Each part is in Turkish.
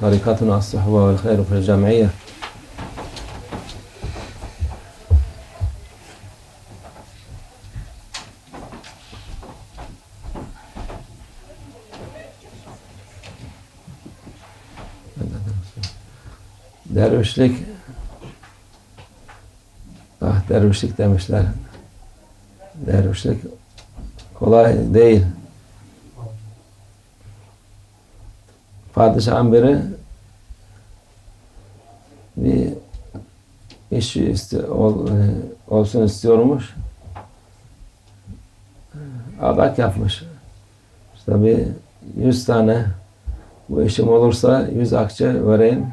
Tarikatun as-suhba vel hayru fil cemiyye. Dervişlik Ah dervişlik demişler. Dervişlik kolay değil. Padişahın biri bir iş iste, ol, e, olsun istiyormuş. Adak yapmış. İşte bir yüz tane bu işim olursa yüz akçe vereyim.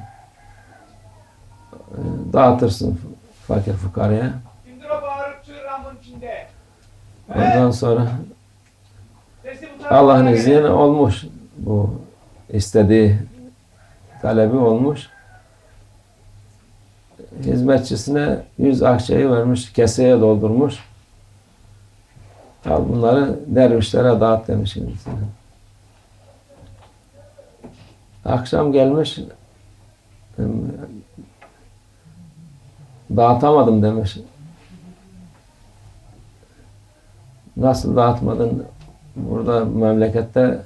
E, Dağıtırsın fakir fukaraya. Ondan sonra Allah'ın izniyle olmuş. Bu istediği talebi olmuş. Hizmetçisine yüz akçeyi vermiş, keseye doldurmuş. Al bunları dervişlere dağıt demiş kendisine. Akşam gelmiş, dağıtamadım demiş. Nasıl dağıtmadın? Burada memlekette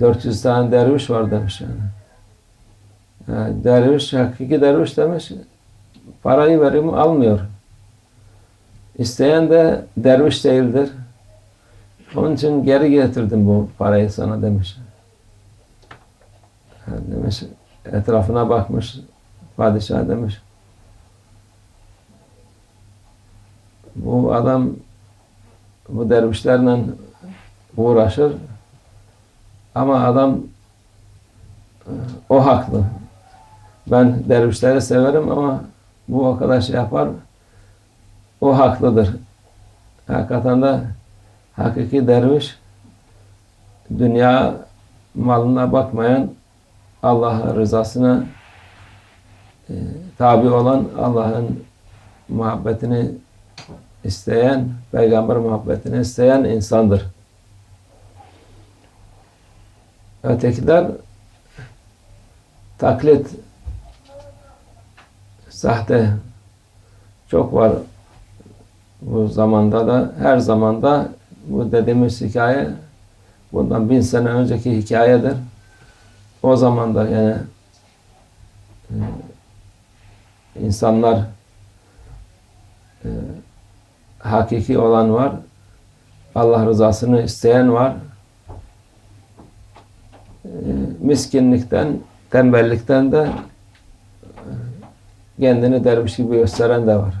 400 tane derviş var demiş yani. Ha, derviş, hakiki derviş demiş. Parayı verimi almıyor. İsteyen de derviş değildir. Onun için geri getirdim bu parayı sana demiş. Ha, demiş etrafına bakmış. Padişah demiş. Bu adam bu dervişlerle uğraşır. Ama adam e, o haklı. Ben dervişleri severim ama bu o kadar şey yapar. O haklıdır. Hakikaten de hakiki derviş dünya malına bakmayan Allah rızasına e, tabi olan Allah'ın muhabbetini isteyen, peygamber muhabbetini isteyen insandır. Ötekiler taklit, sahte çok var bu zamanda da, her zamanda bu dediğimiz hikaye bundan bin sene önceki hikayedir. O zaman da yani e, insanlar e, hakiki olan var. Allah rızasını isteyen var. Miskinlikten, tembellikten de e, kendini derviş gibi gösteren de var.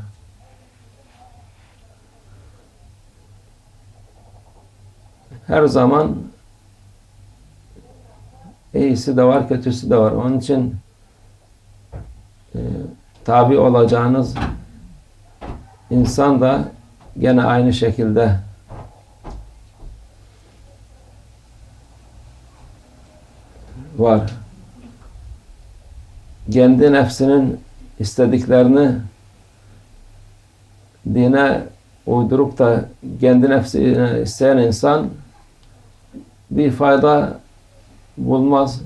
Her zaman iyisi de var, kötüsü de var. Onun için e, tabi olacağınız insan da gene aynı şekilde var. Kendi nefsinin istediklerini dine uydurup da kendi nefsini isteyen insan bir fayda bulmaz.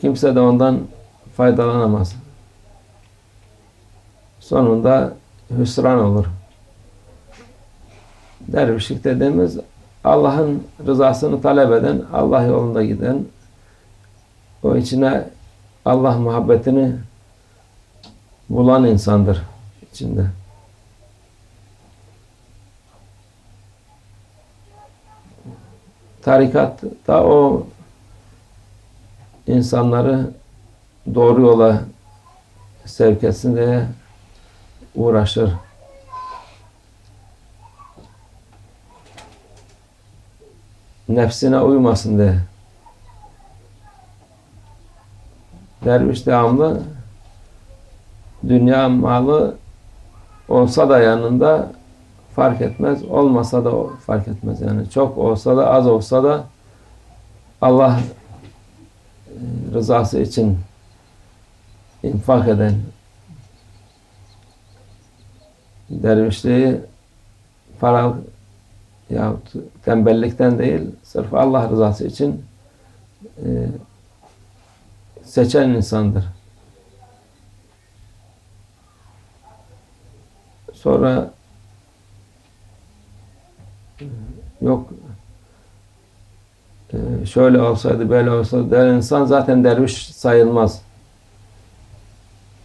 Kimse de ondan faydalanamaz. Sonunda hüsran olur. Dervişlik dediğimiz Allah'ın rızasını talep eden, Allah yolunda giden, o içine Allah muhabbetini bulan insandır içinde. Tarikat da o insanları doğru yola sevk etsin diye uğraşır. Nefsine uymasın diye. Derviş devamlı dünya malı olsa da yanında fark etmez, olmasa da fark etmez. Yani çok olsa da az olsa da Allah e, rızası için infak eden dervişliği para yahut tembellikten değil, sırf Allah rızası için e, seçen insandır. Sonra yok e, şöyle olsaydı böyle olsaydı der insan zaten derviş sayılmaz.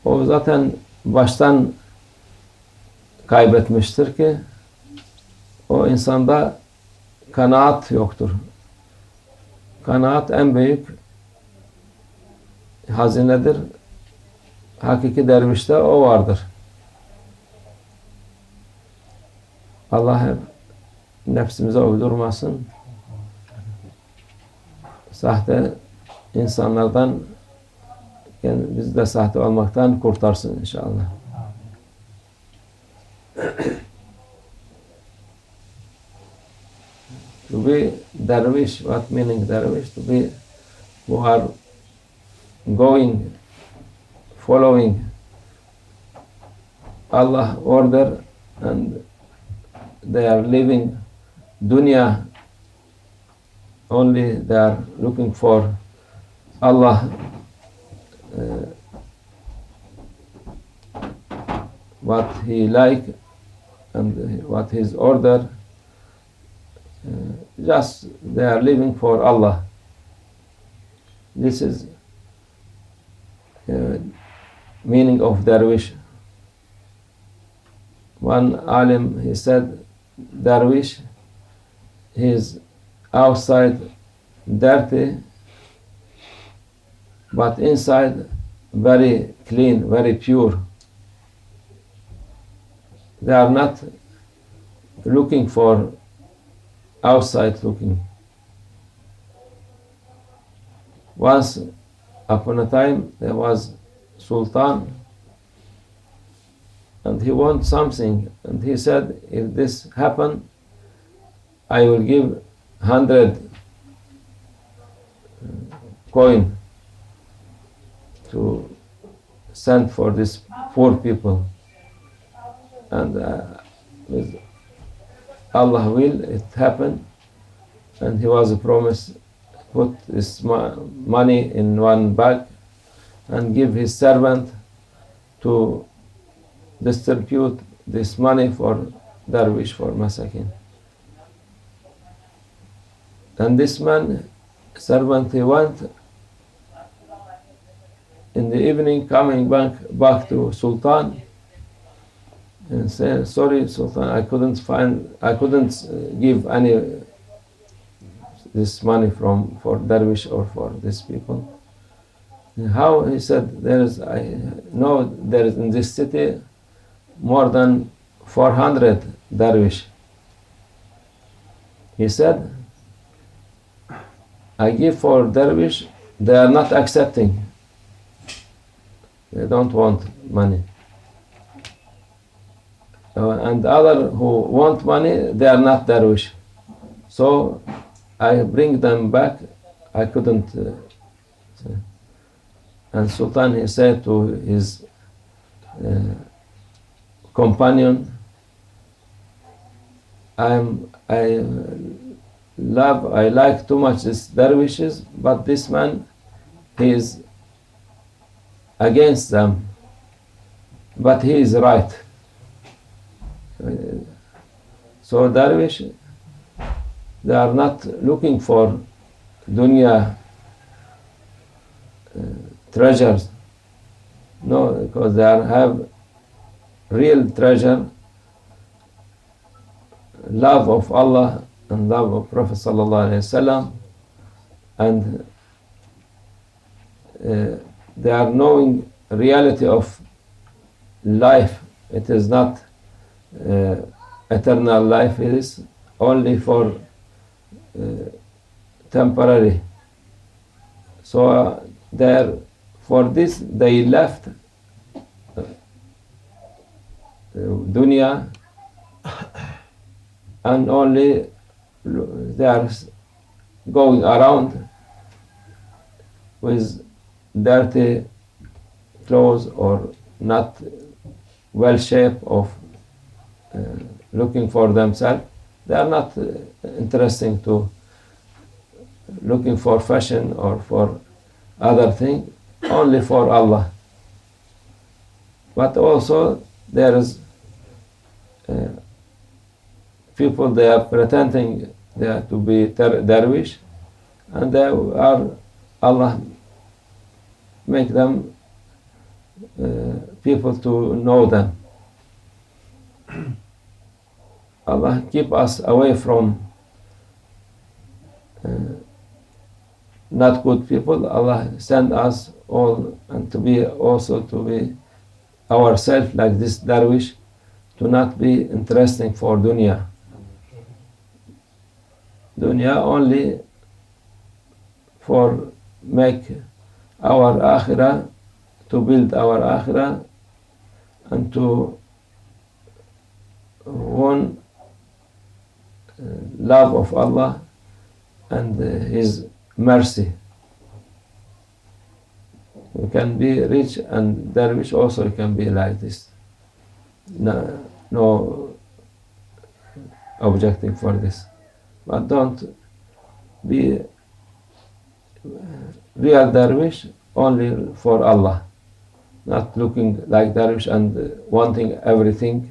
O zaten baştan kaybetmiştir ki insanda kanaat yoktur. Kanaat en büyük hazinedir. Hakiki dervişte o vardır. Allah hep nefsimize uydurmasın. Sahte insanlardan yani biz de sahte olmaktan kurtarsın inşallah. To be dervish, what meaning dervish? To be who are going, following Allah order and they are living dunya only they are looking for Allah uh, what he like and what his order just they are living for Allah. This is uh, meaning of dervish one alim he said dervish he is outside dirty but inside very clean very pure. They are not looking for outside looking. Once upon a time there was sultan and he wants something and he said if this happen i will give 100 coin to send for these poor people. And uh, with Allah will it happen and he was promised put this mo- money in one bag and give his servant to distribute this money for dervish for masakin. And this man servant he went in the evening coming back back to sultan and say sorry sultan i couldn't find i couldn't uh, give any this money from for dervish or for these people. And how he said there is i know there is in this city more than 400 dervish he said i give for dervish they are not accepting. They don't want money and other who want money, they are not dervish. So I bring them back. I couldn't. Uh, and Sultan he said to his uh, companion, "I'm I love I like too much these dervishes, but this man, he is against them, but he is right." So dervish, they are not looking for dunya uh, treasures. No, because they are, have real treasure, love of Allah and love of Prophet sallallahu alaihi wasallam, and uh, they are knowing reality of life. It is not uh, eternal life is only for uh, temporary. So uh, there, for this they left uh, dunya and only they are going around with dirty clothes or not well shaped of looking for themselves they are not uh, interesting to looking for fashion or for other thing, only for Allah. But also there is uh, people they are pretending they are to be dervish, and they are Allah make them uh, people to know them. Allah keep us away from uh, not good people. Allah send us all and to be also to be ourselves like this dervish to not be interesting for dunya. Dunya only for make our akhirah to build our akhirah and to won love of Allah and uh, His mercy. You can be rich and dervish also can be like this. No, no objecting for this. But don't be real dervish only for Allah. Not looking like dervish and uh, wanting everything.